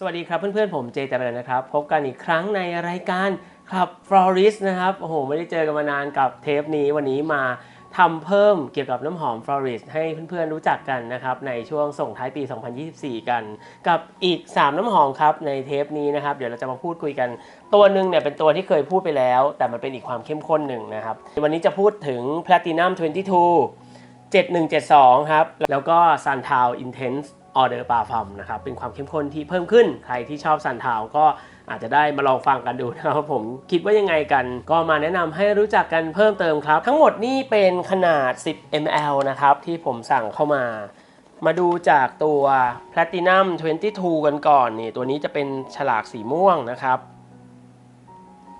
สวัสดีครับเพื่อนๆ ผมเจเจริญนะครับ พบกันอีกครั้งในรายการขับฟลอริสนะครับ โอ้โห ไม่ได้เจอกันมานานกับเทปนี้วันนี้มาทำเพิ่มเกี่ยวกับน้ำหอมฟลอริสให้เพื่อนๆ รู้จักกันนะครับ ในช่วงส่งท้ายปี 2024 กัน กับอีก 3 น้ำหอมครับในเทปนี้นะครับ เดี๋ยวเราจะมาพูดคุยกัน ตัวหนึ่งเนี่ยเป็นตัวที่เคยพูดไปแล้ว แต่มันเป็นอีกความเข้มข้นหนึ่งนะครับ วันนี้จะพูดถึง Platinum 22 7172 ครับ แล้วก็ Suntown Intense Order p a f u m นะครับเป็นความเข้มข้นที่เพิ่มขึ้นใครที่ชอบ Suntown ก็อาจจะได้มาลองฟังกันดูนะครับผมคิดว่ายังไงกัน ก็มาแนะนำให้รู้จักกันเพิ่มเติมครับ ทั้งหมดนี่เป็นขนาด 10 ml นะครับที่ผมสั่งเข้ามา มาดูจากตัว Platinum 22 กันก่อนนี่ตัวนี้จะเป็นฉลากสีม่วงนะครับ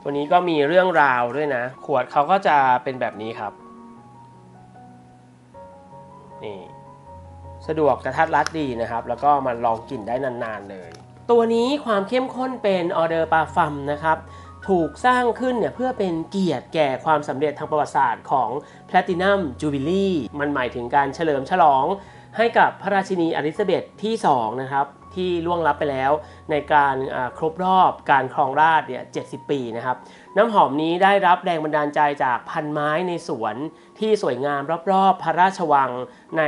ตัวนี้ก็มีเรื่องราวด้วยนะ ขวดเขาก็จะเป็นแบบนี้ครับนี่ สะดวกกระทัดรัดดีนะครับ แล้วก็มันลองกลิ่นได้นานๆเลย ตัวนี้ความเข้มข้นเป็นออเดอร์ปาฟัมนะครับถูกสร้างขึ้นเนี่ยเพื่อเป็นเกียรติแก่ความสำเร็จทางประวัติศาสตร์ของแพลตินัมจูบิลี่มันหมายถึงการเฉลิมฉลองให้กับพระราชินีอลิซาเบธที่ 2 นะครับ ที่ล่วงลับไปแล้ว ในการครบรอบการครองราชเนี่ย70 ปีนะครับ น้ำหอมนี้ได้รับแรงบันดาลใจจากพันไม้ในสวนที่สวยงามรอบๆ พระราชวังใน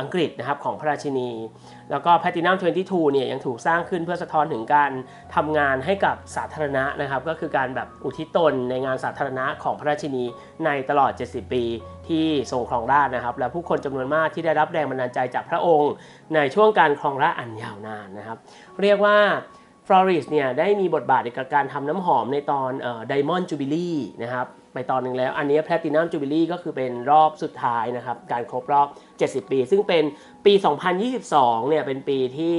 อังกฤษนะครับของพระราชินี แล้วก็ Platinum 22 เนี่ยยังถูกสร้างขึ้นเพื่อสะท้อนถึงการทำงานให้กับสาธารณะนะครับ ก็คือการแบบอุทิศตนในงานสาธารณะของพระราชินีในตลอด 70 ปีที่ทรงครองราชนะครับ และผู้คนจำนวนมากที่ได้รับแรงบันดาลใจจากพระองค์ ในช่วงการครองราชอันยาวนานนะครับ เรียกว่าฟลอริสเนี่ยได้มีบทบาทในการทำน้ำหอมในตอนไดมอนด์จูบิลี่นะครับไปตอนหนึ่งแล้ว อันนี้ Platinum Jubilee ก็คือเป็นรอบสุดท้ายนะครับ การครบรอบ 70 ปี ซึ่งเป็นปี 2022 เนี่ย เป็นปีที่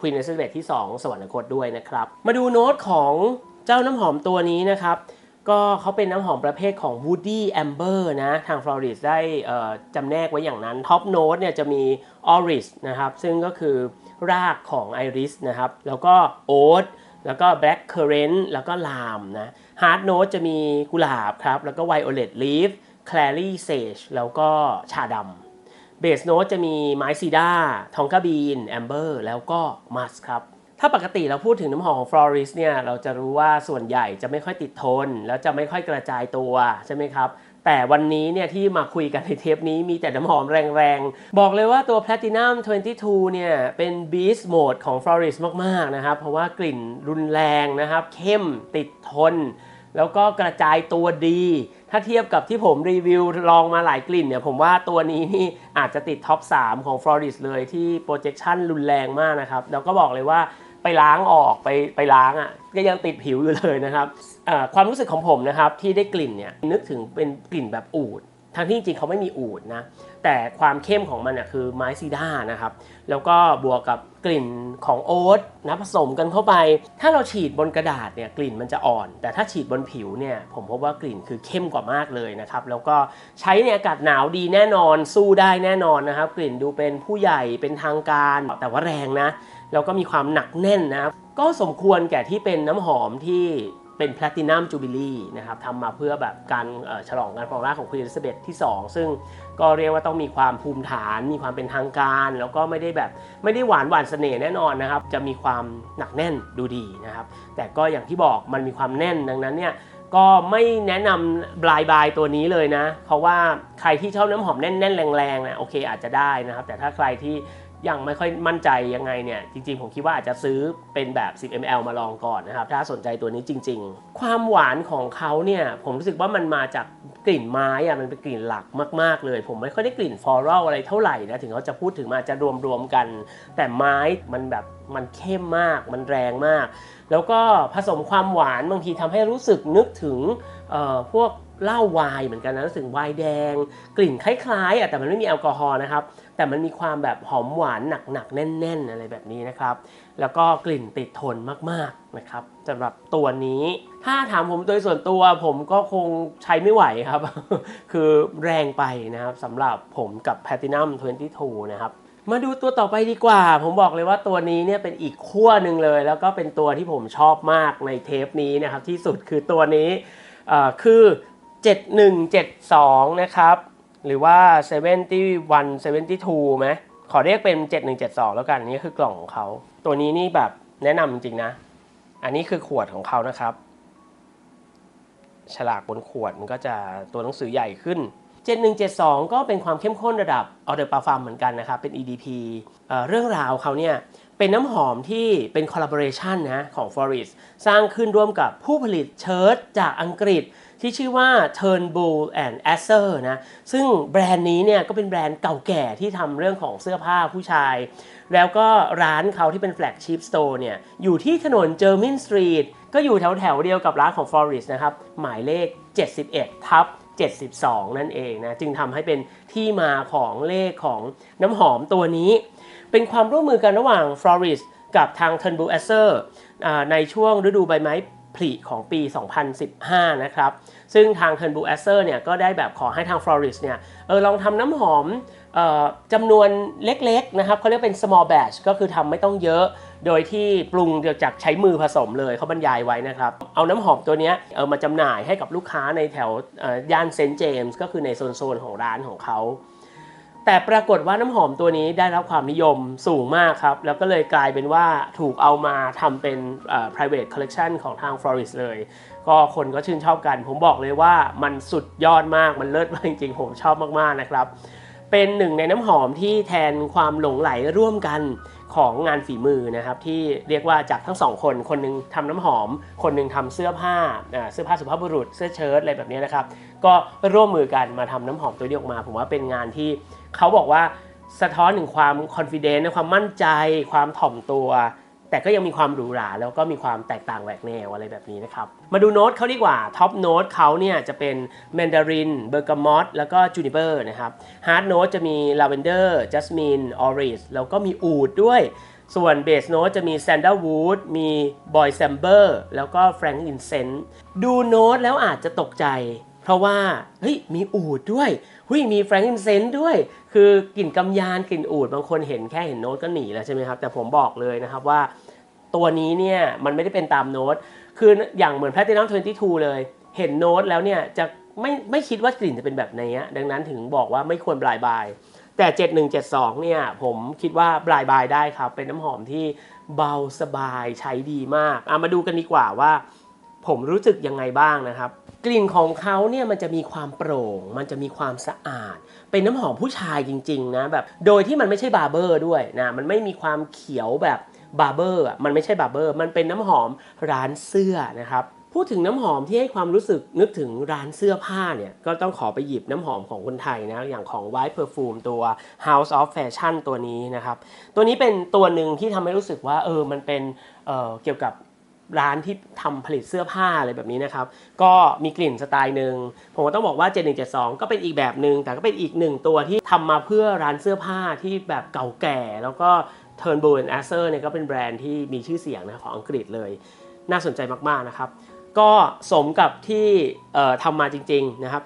ควีนเอลิซาเบธที่ 2 สวรรคตด้วยนะครับ มาดูโน้ตของเจ้าน้ำหอมตัวนี้นะครับ ก็เขาเป็นน้ำหอมประเภทของ Woody Amber นะ ทาง Floris ได้จำแนกไว้อย่างนั้น Top Note เนี่ยจะมี Oris นะครับ ซึ่งก็คือรากของไอริสนะครับ แล้วก็ Oat แล้วก็ Black Currant แล้วก็ลามนะ Hard Note จะมีกุหลาบครับ แล้วก็ Violet Leaf Clary Sage แล้วก็ชาดำเบสโน e จะมีไม้ซีดาทองกาบีน แอมเบอร์ แล้วก็มัสครับ ถ้าปกติเราพูดถึงน้ำหอมของ Floris เนี่ยเราจะรู้ว่าส่วนใหญ่จะไม่ค่อยติดทน แล้วจะไม่ค่อยกระจายตัวใช่ไหมครับแต่วันนี้เนี่ยที่มาคุยกันในเทปนี้มีแต่น้ำหอมแรงๆ บอกเลยว่าตัว Platinum 22 เนี่ย เป็น Beast Mode ของ Floris มากๆนะครับ เพราะว่ากลิ่นรุนแรงนะครับ เข้มติดทน แล้วก็กระจายตัวดี ถ้าเทียบกับที่ผมรีวิวลองมาหลายกลิ่นเนี่ย ผมว่าตัวนี้นี่อาจจะติดท็อป 3 ของ Floris เลยที่ projection รุนแรงมากนะครับ แล้วก็บอกเลยว่า ไปล้างออกไปไปล้างอะก็ยังติดผิวอยู่เลยนะครับความรู้สึกของผมนะครับที่ได้กลิ่นเนี่ยนึกถึงเป็นกลิ่นแบบอูดทั้งที่จริงเขาไม่มีอูดนะแต่ความเข้มของมันเนี่ยคือไม้ซีด้านะครับ แล้วก็บวกกับกลิ่นของโอ๊ตนะผสมกันเข้าไป ถ้าเราฉีดบนกระดาษเนี่ยกลิ่นมันจะอ่อน แต่ถ้าฉีดบนผิวเนี่ยผมพบว่ากลิ่นคือเข้มกว่ามากเลยนะครับ แล้วก็ใช้ในอากาศหนาวดีแน่นอนสู้ได้แน่นอนนะครับ กลิ่นดูเป็นผู้ใหญ่เป็นทางการ แต่ว่าแรงนะ แล้วก็มีความหนักแน่นนะครับ ก็สมควรแก่ที่เป็นน้ำหอมที่เป็น Platinum Jubilee นะครับทำมาเพื่อแบบการฉลองการครองราชของควีนอลิซาเบธที่ 2 ซึ่งก็เรียกว่าต้องมีความภูมิฐาน มีความเป็นทางการ แล้วก็ไม่ได้แบบไม่ได้หวานหวานเสน่ห์แน่นอนนะครับ จะมีความหนักแน่นดูดีนะครับ แต่ก็อย่างที่บอกมันมีความแน่นดังนั้นเนี่ยก็ไม่แนะนำบลายบายตัวนี้เลยนะ เพราะว่าใครที่ชอบน้ำหอมแน่นๆแรงๆนะโอเคอาจจะได้นะครับ แต่ถ้าใครที่ ยังไม่ค่อยมั่นใจยังไงเนี่ย จริงๆ ผมคิดว่าอาจจะซื้อเป็นแบบ 10 ml มาลองก่อนนะครับ ถ้าสนใจตัวนี้จริง ๆ ความหวานของเขาเนี่ย ผมรู้สึกว่ามันมาจากกลิ่นไม้อะมันเป็นกลิ่นหลักมากๆเลย ผมไม่ค่อยได้กลิ่นฟลอรัลอะไรเท่าไหร่นะ ถึงเขาจะพูดถึงมาจะรวมๆกัน แต่ไม้มันแบบมันเข้มมาก มันแรงมาก แล้วก็ผสมความหวานบางทีทำให้รู้สึกนึกถึงเอ่อพวก เหล้าวน์เหมือนกันนะรู้สึกวน์แดง กลิ่นคล้ายๆอะแต่มันไม่มีแอลกอฮอล์นะครับ แต่มันมีความแบบหอมหวานหนักๆแน่น ๆ อะไรแบบนี้นะครับ แล้วก็กลิ่นติดทนมากๆนะครับสำหรับตัวนี้ ถ้าถามผมโดยส่วนตัวผมก็คงใช้ไม่ไหวครับ คือแรงไปนะครับสำหรับผมกับ Platinum 22 นะครับมาดูตัวต่อไปดีกว่า ผมบอกเลยว่าตัวนี้เนี่ยเป็นอีกขั้วหนึ่งเลย แล้วก็เป็นตัวที่ผมชอบมากในเทปนี้นะครับที่สุดคือตัวนี้คือ 7172 นะครับ หรือว่า 71 72ไหมขอเรียกเป็น 7172 แล้วกันนี่คือกล่องของเขา ตัวนี้นี่แบบแนะนำจริงๆนะ อันนี้คือขวดของเขานะครับ ฉลากบนขวดมันก็จะตัวหนังสือใหญ่ขึ้น 7172 ก็เป็นความเข้มข้นระดับออเดอร์ปาฟาร์มเหมือนกันนะครับ เป็น EDP เเรื่องราวเขาเนี่ย เป็นน้ำหอมที่เป็นคอลลาบอร์เรชันนะของ Floris สร้างขึ้นร่วมกับผู้ผลิตเชิ้ตจากอังกฤษที่ชื่อว่า Turnbull and Asser นะซึ่งแบรนด์นี้เนี่ยก็เป็นแบรนด์เก่าแก่ที่ทำเรื่องของเสื้อผ้าผู้ชาย แล้วก็ร้านเขาที่เป็นแฟลกชิพสโตร์เนี่ยอยู่ที่ถนนเจอร์มินสตรีทก็อยู่แถวแถวๆเดียวกับร้านของ Floris นะครับ หมายเลข 71 ทับ 72 นั่นเองนะจึงทำให้เป็นที่มาของเลขของน้ำหอมตัวนี้ เป็นความร่วมมือกันระหว่าง Floris กับทาง Turnbull Asser อ่าในช่วงฤดูใบไม้ผลิของปี 2015 นะครับ ซึ่งทาง Turnbull Asser เนี่ยก็ได้แบบขอให้ทาง Floris เนี่ยเออลองทำน้ำหอมออจำนวนเล็กๆนะครับเขาเรียกเป็น small batch ก็คือทำไม่ต้องเยอะ โดยที่ปรุงเดียจากใช้มือผสมเลยเขาบรรยายไว้นะครับ เอาน้ำหอมตัวนี้เออมาจำหน่ายให้กับลูกค้าในแถวย่านเซนต์เจมส์ก็คือในโซนๆของร้านของเขาแต่ปรากฏว่าน้ำหอมตัวนี้ได้รับความนิยมสูงมากครับ แล้วก็เลยกลายเป็นว่าถูกเอามาทำเป็น private collection ของทาง Floris เลย ก็คนก็ชื่นชอบกัน ผมบอกเลยว่ามันสุดยอดมากมันเลิศมากจริงๆ ผมชอบมากๆนะครับ เป็นหนึ่งในน้ำหอมที่แทนความหลงไหลร่วมกันของงานฝีมือนะครับที่เรียกว่าจากทั้งสองคน คนหนึงทำน้ำหอม คนหนึงทำเสื้อผ้าเสื้อผ้าสุภาพบุรุษ เสื้อเชิ้ตอะไรแบบนี้นะครับก็ร่วมมือกันมาทำน้ำหอมตัวนี้ออกมา ผมว่าเป็นงานที่เขาบอกว่าสะท้อนถึงความคอนฟ idence ความมั่นใจ ความถ่อมตัว แต่ก็ยังมีความหรูหราแล้วก็มีความแตกต่างแหวกแนวอะไรแบบนี้นะครับ มาดูโน้ตเขาดีกว่าท็อปโน้ตเขาเนี่ยจะเป็นแมนดารินเบอร์กามอตแล้วก็จูนิเบอร์นะครับฮาร์ดโน้ตจะมีลาเวนเดอร์จัสมินออริสแล้วก็มีอูดด้วย ส่วนเบสโน้ตจะมีแซนด a l วูดมีบอยแซมเบอร์แล้วก็แฟรงก์อินเซนต์ดูโน้ตแล้วอาจจะตกใจ เพราะว่าเฮ้ยมีอูดด้วย เฮ้ยมีแฟรงกินเซนด้วย คือกลิ่นกำยานกลิ่นอูดบางคนเห็นแค่เห็นโน้ตก็หนีแล้วใช่ไหมครับ แต่ผมบอกเลยนะครับว่าตัวนี้เนี่ยมันไม่ได้เป็นตามโน้ต คืออย่างเหมือน Platinum 22 เลย เห็นโน้ตแล้วเนี่ยจะไม่ไม่คิดว่ากลิ่นจะเป็นแบบนี้ดังนั้นถึงบอกว่าไม่ควรบลายบาย แต่ 7172 เนี่ยผมคิดว่าบลายบายได้ครับ เป็นน้ำหอมที่เบาสบายใช้ดีมาก เอามาดูกันดีกว่าว่า ผมรู้สึกยังไงบ้างนะครับ กลิ่นของเขาเนี่ยมันจะมีความโปร่ง มันจะมีความสะอาด เป็นน้ำหอมผู้ชายจริง ๆ นะแบบโดยที่มันไม่ใช่บาร์เบอร์ด้วยนะมันไม่มีความเขียวแบบบาร์เบอร์อะมันไม่ใช่บาร์เบอร์ มันเป็นน้ำหอมร้านเสื้อนะครับพูดถึงน้ำหอมที่ให้ความรู้สึกนึกถึงร้านเสื้อผ้าเนี่ย ก็ต้องขอไปหยิบน้ำหอมของคนไทยนะ อย่างของ White Perfume ตัว House of Fashion ตัวนี้นะครับ ตัวนี้เป็นตัวหนึ่งที่ทำให้รู้สึกว่าเออมันเป็นเออเกี่ยวกับ ร้านที่ทำผลิตเสื้อผ้าอะไรแบบนี้นะครับ ก็มีกลิ่นสไตล์หนึ่งผมก็ต้องบอกว่า 7172 ก็เป็นอีกแบบหนึ่งแต่ก็เป็นอีกหนึ่งตัวที่ทำมาเพื่อร้านเสื้อผ้าที่แบบเก่าแก่ แล้วก็ Turnbull and Asser เนี่ยก็เป็นแบรนด์ที่มีชื่อเสียงนะของอังกฤษเลย น่าสนใจมากๆนะครับ ก็สมกับที่ทำมาจริงๆนะครับ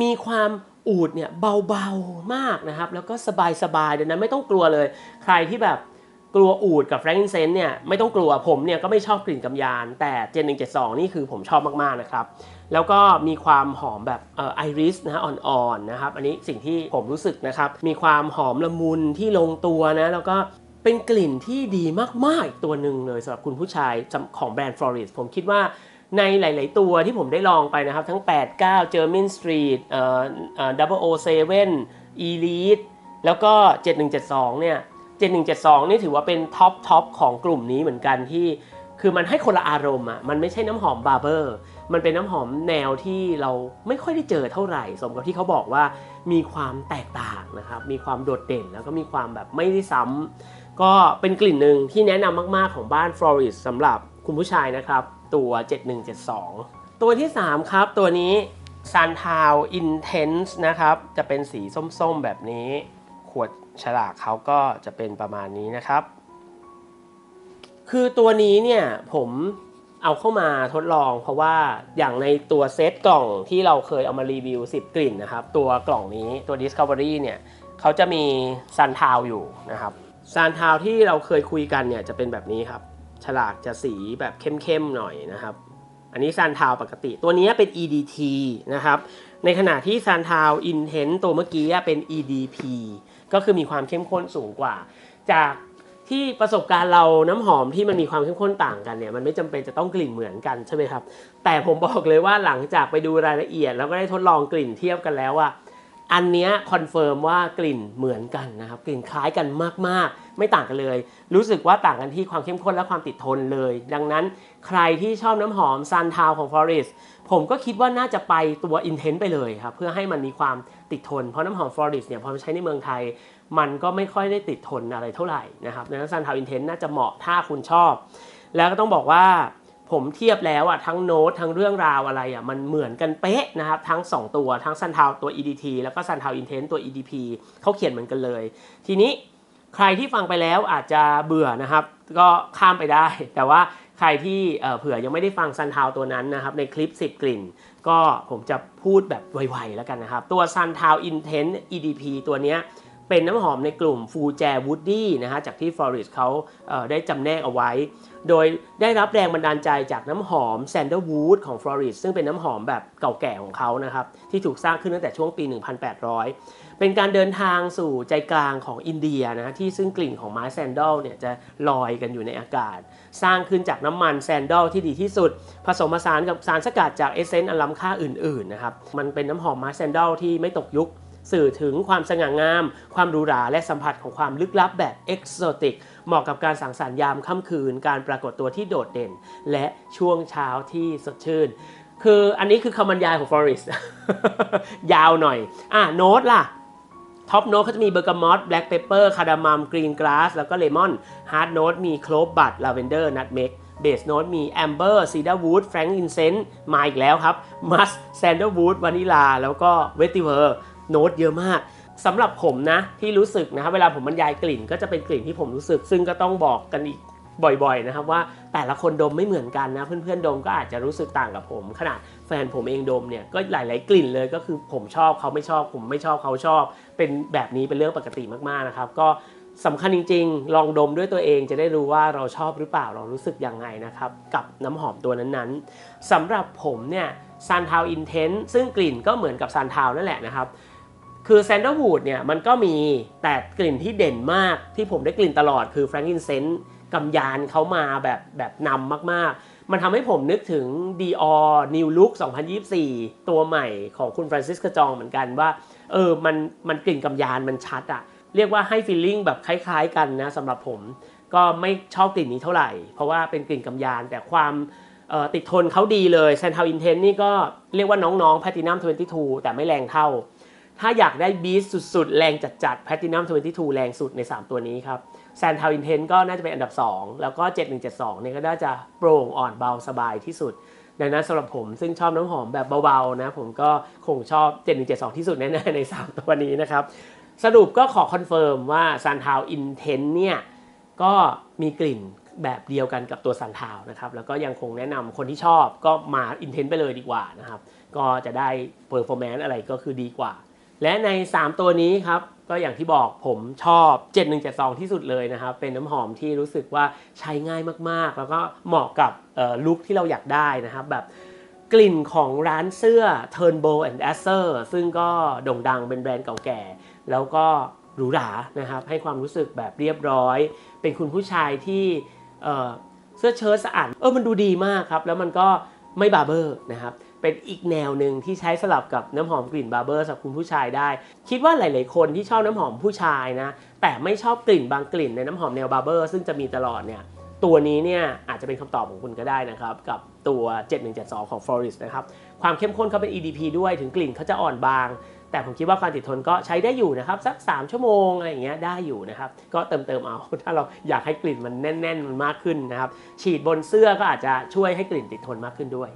มีความอูดเนี่ยเบาๆมากนะครับ แล้วก็สบายๆดังนั้นไม่ต้องกลัวเลย ใครที่แบบ กลัวอูดกับแฟรงก์เซนเนี่ยไม่ต้องกลัวผมเนี่ยก็ไม่ชอบกลิ่นกำยาน แต่เจน172นี่คือผมชอบมากๆนะครับ แล้วก็มีความหอมแบบไอริสนะฮะอ่อนๆนะครับ อันนี้สิ่งที่ผมรู้สึกนะครับ มีความหอมละมุนที่ลงตัวนะแล้วก็เป็นกลิ่นที่ดีมากๆอีกตัวหนึ่งเลยสำหรับคุณผู้ชายของแบรนด์ Floris ผมคิดว่าในหลาย ๆ ตัวที่ผมได้ลองไปนะครับ ทั้ง 8 9 German Street เอ่อเอ่อ007 Elite แล้วก็ 7172 เนี่ย 7172 นี่ถือว่าเป็นท็อปท็อปของกลุ่มนี้เหมือนกันที่ คือมันให้คนละอารมณ์อะมันไม่ใช่น้ำหอมบาร์เบอร์มันเป็นน้ำหอมแนวที่เราไม่ค่อยได้เจอเท่าไหร่ สมกับที่เขาบอกว่ามีความแตกต่างนะครับ มีความโดดเด่นแล้วก็มีความแบบไม่ได้ซ้ำก็เป็นกลิ่นหนึ่งที่แนะนำมากๆของบ้าน Floris สำหรับคุณผู้ชายนะครับ ตัว 7172 ตัวที่ 3 ครับ ตัวนี้ Suntown Intense นะครับ จะเป็นสีส้มๆแบบนี้ วดฉลากเขาก็จะเป็นประมาณนี้นะครับ คือตัวนี้เนี่ยผมเอาเข้ามาทดลอง เพราะว่าอย่างในตัวเซตกล่องที่เราเคยเอามารีวิว 10 กลิ่นนะครับ ตัวกล่องนี้ตัว Discovery เนี่ยเขาจะมีซันทาวอยู่นะครับซันทาวที่เราเคยคุยกันเนี่ยจะเป็นแบบนี้ครับ ฉลากจะสีแบบเข้มๆหน่อยนะครับ อันนี้ซันทาวปกติ ตัวนี้เป็น EDT นะครับ ในขณะที่ซันทาว Intense ตัวเมื่อกี้เป็น EDP ก็คือมีความเข้มข้นสูงกว่า จากที่ประสบการณ์เราน้ำหอมที่มันมีความเข้มข้นต่างกันเนี่ยมันไม่จำเป็นจะต้องกลิ่นเหมือนกันใช่ไหมครับ แต่ผมบอกเลยว่าหลังจากไปดูรายละเอียด แล้วก็ได้ทดลองกลิ่นเทียบกันแล้วว่าอันนี้คอนเฟิร์มว่ากลิ่นเหมือนกันนะครับ กลิ่นคล้ายกันมากๆ ไม่ต่างกันเลย รู้สึกว่าต่างกันที่ความเข้มข้นและความติดทนเลย ดังนั้นใครที่ชอบน้ำหอมซันทาวของ Forest ผมก็คิดว่าน่าจะไปตัว Intense ไปเลยครับ เพื่อให้มันมีความ ติดทน เพราะน้ำหอม Forest เนี่ยพอใช้ในเมืองไทย มันก็ไม่ค่อยได้ติดทนอะไรเท่าไหร่นะครับดังนั้นซันทาวอินเทนน่าจะเหมาะถ้าคุณชอบ แล้วก็ต้องบอกว่าผมเทียบแล้วอะทั้งโน้ตทั้งเรื่องราวอะไรอะมันเหมือนกันเป๊ะนะครับ ทั้ง 2 ตัวทั้งซันทาวตัว EDT แล้วก็ซันทาวอินเทนตัว EDP เขาเขียนเหมือนกันเลย ทีนี้ใครที่ฟังไปแล้วอาจจะเบื่อนะครับ ก็ข้ามไปได้ แต่ว่าใครที่เอ่อเผื่อยังไม่ได้ฟังซันทาวตัวนั้นนะครับในคลิป 10 กลิ่น ก็ผมจะพูดแบบไวๆแล้วกันนะครับ ตัว Sun t o w Intense EDP ตัวนี้เป็นน้ำหอมในกลุ่มฟูแจวูดดี้นะฮะจากที่ Forest เขาเได้จำแนกเอาไว้ โดยได้รับแรงบันดาลใจจากน้ำหอมแซนเดอร์วูดของ Forest ซึ่งเป็นน้ำหอมแบบเก่าแก่ของเขานะครับ ที่ถูกสร้างขึ้นตั้งแต่ช่วงปี 1800 เป็นการเดินทางสู่ใจกลางของอินเดียนะที่ซึ่งกลิ่นของไม้แซนดลเนี่ยจะลอยกันอยู่ในอากาศ สร้างขึ้นจากน้ำมันแซนดลที่ดีที่สุด ผสมผสานกับสารสกัดจากเอเซนต์อันล้ำค่าอื่นๆนะครับมันเป็นน้ำหอมไม้แซนดลที่ไม่ตกยุค สื่อถึงความสง่างาม ความหรูหราและสัมผัสของความลึกลับแบบเอกโซติกเหมาะกับการสังสรรค์ยามค่ำคืน การปรากฏตัวที่โดดเด่น และช่วงเช้าที่สดชื่น คืออันนี้คือคำบรรยายของ Forest ยาวหน่อย อะโน้ตล่ะ ท็อปโน้ตเขาจะมีเบอร์กามอตแบล็กเปเปอร์คาร์ดามัมกรีนกราสแล้วก็เลมอนฮาร์ดโน้ตมีโคลบบัตลาเวนเดอร์นัทเมกเบสโน้ตมีแอมเบอร์ซีดาวูดแฟรงก์อินเซนต์มาอีกแล้วครับมัสแซนเดอร์วูดวานิลาแล้วก็เวติเวอร์โน้ตเยอะมากสำหรับผมนะที่รู้สึกนะครับเวลาผมบรรยายกลิ่นก็จะเป็นกลิ่นที่ผมรู้สึก ซึ่งก็ต้องบอกกันอีก บ่อยๆนะครับว่าแต่ละคนดมไม่เหมือนกันนะเพื่อนๆดมก็อาจจะรู้สึกต่างกับผม ขนาดแฟนผมเองดมเนี่ยก็หลาย ๆ กลิ่นเลยก็คือผมชอบเขาไม่ชอบ ผมไม่ชอบเขาชอบ เป็นแบบนี้เป็นเรื่องปกติมากๆนะครับ ก็สำคัญจริง ๆ ลองดมด้วยตัวเองจะได้รู้ว่าเราชอบหรือเปล่าเรารู้สึกยังไงนะครับ กับน้ำหอมตัวนั้นๆสำหรับผมเนี่ยซันทาวอินเทนซึ่งกลิ่นก็เหมือนกับซันทาวนั่นแหละนะครับคือแซนด์วูดเนี่ยมันก็มีแต่กลิ่นที่เด่นมากที่ผมได้กลิ่นตลอดคือแฟรงกินเซนต์ กำยานเขามาแบบแบบนำมากๆ มันทำให้ผมนึกถึง Dior New Look 2024 ตัวใหม่ของคุณฟรานซิสกจองเหมือนกันว่า เออมันมันกลิ่นกำยานมันชัดอะเรียกว่าให้ฟีลลิ่งแบบคล้าย ๆ กันนะสำหรับผมก็ไม่ชอบกลิ่นนี้เท่าไหร่ เพราะว่าเป็นกลิ่นกำยานแต่ความติดทนเขาดีเลยแซนทาวอินเทนนี่ก็เรียกว่าน้องๆ Platinum 22 แต่ไม่แรงเท่า ถ้าอยากได้บีสสุดๆ แรงจัดๆ Platinum 22 แรงสุดใน 3 ตัวนี้ครับ แซนทาวอินเทนก็น่าจะเป็นอันดับ 2 แล้วก็ 7172เนี่ยก็น่าจะโปร่งอ่อนเบาสบายที่สุดดังนั้นสำหรับผมซึ่งชอบน้ำหอมแบบเบาๆนะผมก็คงชอบ 7172 ที่สุดแน่ๆใน 3 ตัวนี้นะครับ สรุปก็ขอคอนเฟิร์มว่า Sun t o w Intense เนี่ยก็มีกลิ่นแบบเดียวกันกับตัว Sun t o w นะครับแล้วก็ยังคงแนะนำคนที่ชอบก็มา Intense ไปเลยดีกว่านะครับ ก็จะได้ Performance อะไรก็คือดีกว่า และใน 3 ตัวนี้ครับก็อย่างที่บอกผมชอบ 7172 ที่สุดเลยนะครับ เป็นน้ำหอมที่รู้สึกว่าใช้ง่ายมากๆ แล้วก็เหมาะกับลุคที่เราอยากได้นะครับ แบบกลิ่นของร้านเสื้อ Turnbow and Asser ซึ่งก็โด่งดังเป็นแบรนด์เก่าแก่ แล้วก็หรูหรานะครับ ให้ความรู้สึกแบบเรียบร้อย เป็นคุณผู้ชายที่เเสื้อเชิ้ตสะอาดเออมันดูดีมากครับ แล้วมันก็ไม่บาร์เบอร์นะครับ เป็นอีกแนวหนึ่งที่ใช้สลับกับน้ำหอมกลิ่นบาร์เบอร์สำหรับคุณผู้ชายได้ คิดว่าหลาย ๆ คนที่ชอบน้ำหอมผู้ชายนะ แต่ไม่ชอบกลิ่นบางกลิ่นในน้ำหอมแนวบาร์เบอร์ซึ่งจะมีตลอดเนี่ยตัวนี้เนี่ยอาจจะเป็นคำตอบของคุณก็ได้นะครับ กับตัว 7172 ของ Florist นะครับ ความเข้มข้นเขาเป็น EDP ด้วยถึงกลิ่นเขาจะอ่อนบาง แต่ผมคิดว่าความติดทนก็ใช้ได้อยู่นะครับ สัก 3 ชั่วโมง อะไรอย่างเงี้ยได้อยู่นะครับ ก็เติมเติมเอา ถ้าเราอยากให้กลิ่นมันแน่น ๆ มันมากขึ้นนะครับ ฉีดบนเสื้อก็อาจจะช่วยให้กลิ่นติดทนมากขึ้นด้วย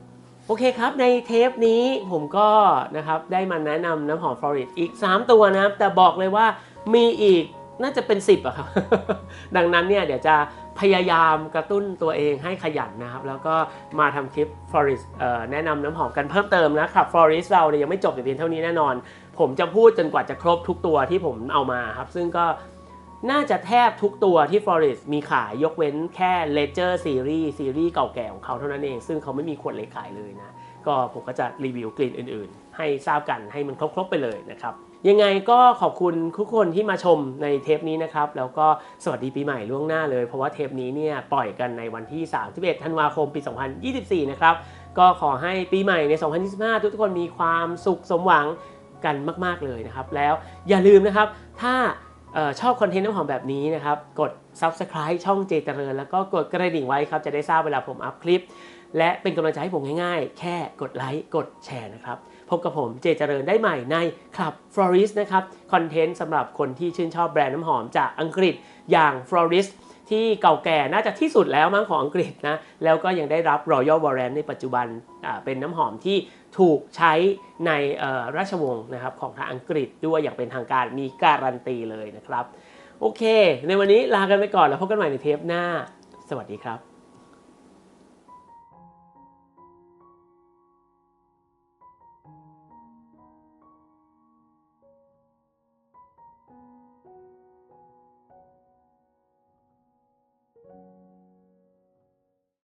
โอเคครับ ในเทปนี้ผมก็นะครับได้มาแนะนำน้ำหอม Florist อีก 3 ตัวนะครับ แต่บอกเลยว่ามีอีกน่าจะเป็น 10อะครับ ดังนั้นเนี่ยเดี๋ยวจะพยายามกระตุ้นตัวเองให้ขยันนะครับ แล้วก็มาทำคลิป Florist แนะนำน้ำหอมกันเพิ่มเติมนะครับ Florist เราเนี่ยยังไม่จบแต่เพียงเท่านี้แน่นอน ผมจะพูดจนกว่าจะครบทุกตัวที่ผมเอามาครับ ซึ่งก็ น่าจะแทบทุกตัวที่ Florist มีขายยกเว้นแค่ Ledger Series ซีรีส์เก่าแก่ของเขาเท่านั้นเอง ซึ่งเขาไม่มีขวดเล็กขายเลยนะ ก็ผมก็จะรีวิวกลิ่นอื่นๆ ให้ทราบกันให้มันครบๆไปเลยนะครับ ยังไงก็ขอบคุณทุกคนที่มาชมในเทปนี้นะครับ แล้วก็สวัสดีปีใหม่ล่วงหน้าเลย เพราะว่าเทปนี้เนี่ยปล่อยกันในวันที่ 31 ธันวาคมปี 2024 นะครับ ก็ขอให้ปีใหม่ใน 2025 ทุกคนมีความสุขสมหวังกันมาก ๆเลยนะครับ แล้วอย่าลืมนะครับถ้า ชอบคอนเทนต์น้ำหอมแบบนี้นะครับ กด Subscribe ช่องเจเจริญ แล้วก็กดกระดิ่งไว้ครับ จะได้ทราบเวลาผมอัพคลิป และเป็นกำลังใจให้ผมง่ายๆ แค่กดไลค์กดแชร์นะครับ พบกับผมเจเจริญได้ใหม่ในคลับ Florist นะครับ คอนเทนต์สำหรับคนที่ชื่นชอบแบรนด์น้ำหอมจากอังกฤษอย่าง Florist ที่เก่าแก่น่าจะที่สุดแล้วมั้งของอังกฤษนะ แล้วก็ยังได้รับ Royal Warrant ในปัจจุบันอ่าเป็นน้ำหอมที่ถูกใช้ในราชวงศ์นะครับของทางอังกฤษด้วยอย่างเป็นทางการมีการันตีเลยนะครับ โอเค ในวันนี้ลากันไปก่อนแล้วพบกันใหม่ในเทปหน้า สวัสดีครับ